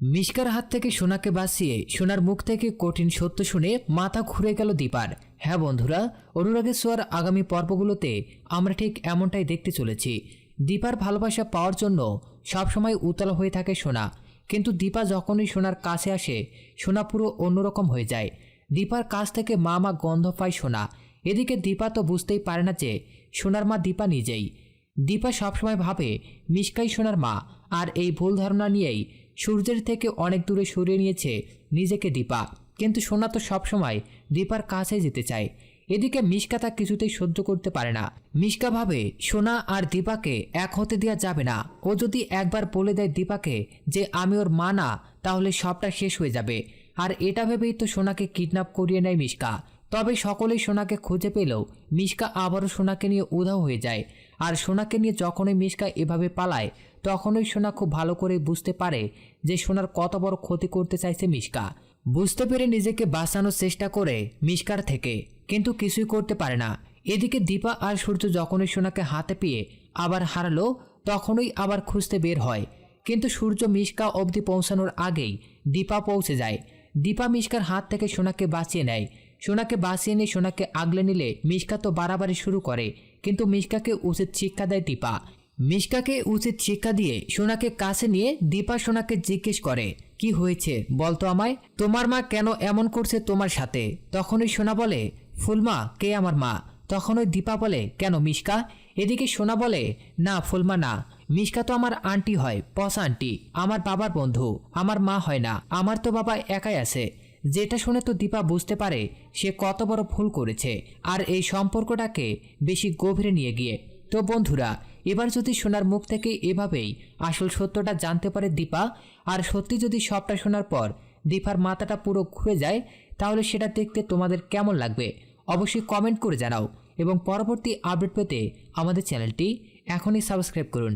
মিশকার হাত থেকে সোনাকে বাঁচিয়ে সোনার মুখ থেকে কঠিন সত্য শুনে মাথা ঘুরে গেল দীপার। হ্যাঁ বন্ধুরা অনুরাগের সোয়ার আগামী পর্বগুলোতে আমরা ঠিক এমনটাই দেখতে চলেছি। দীপার ভালোবাসা পাওয়ার জন্য সবসময় উতলা হয়ে থাকে সোনা। কিন্তু দীপা যখনই সোনার কাছে আসে, সোনা পুরো অন্যরকম হয়ে যায়। দীপার কাছ থেকে মা মা গন্ধ পায় সোনা। এদিকে দীপা তো বুঝতেই পারে না যে সোনার মা দীপা নিজেই। দীপা সবসময় ভাবে মিশকাই সোনার মা। আর এই ভুল ধারণা নিয়েই সূর্যের থেকে অনেক দূরে সরিয়ে নিয়েছে নিজেকে দীপা। কিন্তু সোনা তো সবসময় দীপার কাছে যেতে চায়। এদিকে মিশকা তা কিছুতেই সহ্য করতে পারে না। মিশকা ভাবে, সোনা আর দীপাকে এক হতে দেওয়া যাবে না। ও যদি একবার বলে দেয় দীপাকে যে আমি ওর মা না, তাহলে সবটা শেষ হয়ে যাবে। আর এটা ভেবেই তো সোনাকে কিডন্যাপ করিয়ে নেয় মিশকা। তবে সকলেই সোনাকে খুঁজে পেলেও মিশকা আবারও সোনাকে নিয়ে উধাও হয়ে যায়। আর সোনাকে নিয়ে যখনই মিশকা এভাবে পালায়, তখনই সোনা খুব ভালো করে বুঝতে পারে যে সোনার কত বড় ক্ষতি করতে চাইছে মিশকা। বুঝতে পেরে নিজেকে বাঁচানোর চেষ্টা করে মিশকার থেকে, কিন্তু কিছুই করতে পারে না। এদিকে দীপা আর সূর্য যখনই সোনাকে হাতে পেয়ে আবার হারালো, তখনই আবার খুঁজতে বের হয়। কিন্তু সূর্য মিশকা অবধি পৌঁছানোর আগেই দীপা পৌঁছে যায়। দীপা মিশকার হাত থেকে সোনাকে বাঁচিয়ে নেয়। সোনাকে বাঁচিয়ে নিয়ে সোনাকে আগলে নিলে মিশকা তো বাড়াবাড়ি শুরু করে, কিন্তু মিশকাকে উচিত শিক্ষা দেয় দীপা। মিশকাকে উচিত শিক্ষা দিয়ে সোনাকে কাছে নিয়ে দীপা সোনাকে জিজ্ঞেস করে, কি হয়েছে? বলতো আমায়, তোমার মা কেন এমন করছে তোমার সাথে? তখনই সোনা বলে ফুলমা কে আমার মা? তখন ওই দীপা বলে, কেন মিশকা? এদিকে সোনা বলে, না ফুলমা না, মিশকা তো আমার আন্টি হয়, পসা আন্টি, আমার বাবার বন্ধু, আমার মা হয় না, আমার তো বাবা একাই আছে। যেটা শুনে তো দীপা বুঝতে পারে সে কত বড় ভুল করেছে আর এই সম্পর্কটাকে বেশি গভীরে নিয়ে গিয়ে। তো বন্ধুরা, এবার যদি সোনার মুখ থেকে এভাবেই আসল সত্যটা জানতে পারে দীপা, আর সত্যি যদি সবটা শোনার পর দীপার মাথাটা পুরো ঘুরে যায়, তাহলে সেটা দেখতে তোমাদের কেমন লাগবে? অবশ্যই কমেন্ট করে জানাও এবং পরবর্তী আপডেট পেতে আমাদের চ্যানেলটি এখনই সাবস্ক্রাইব করুন।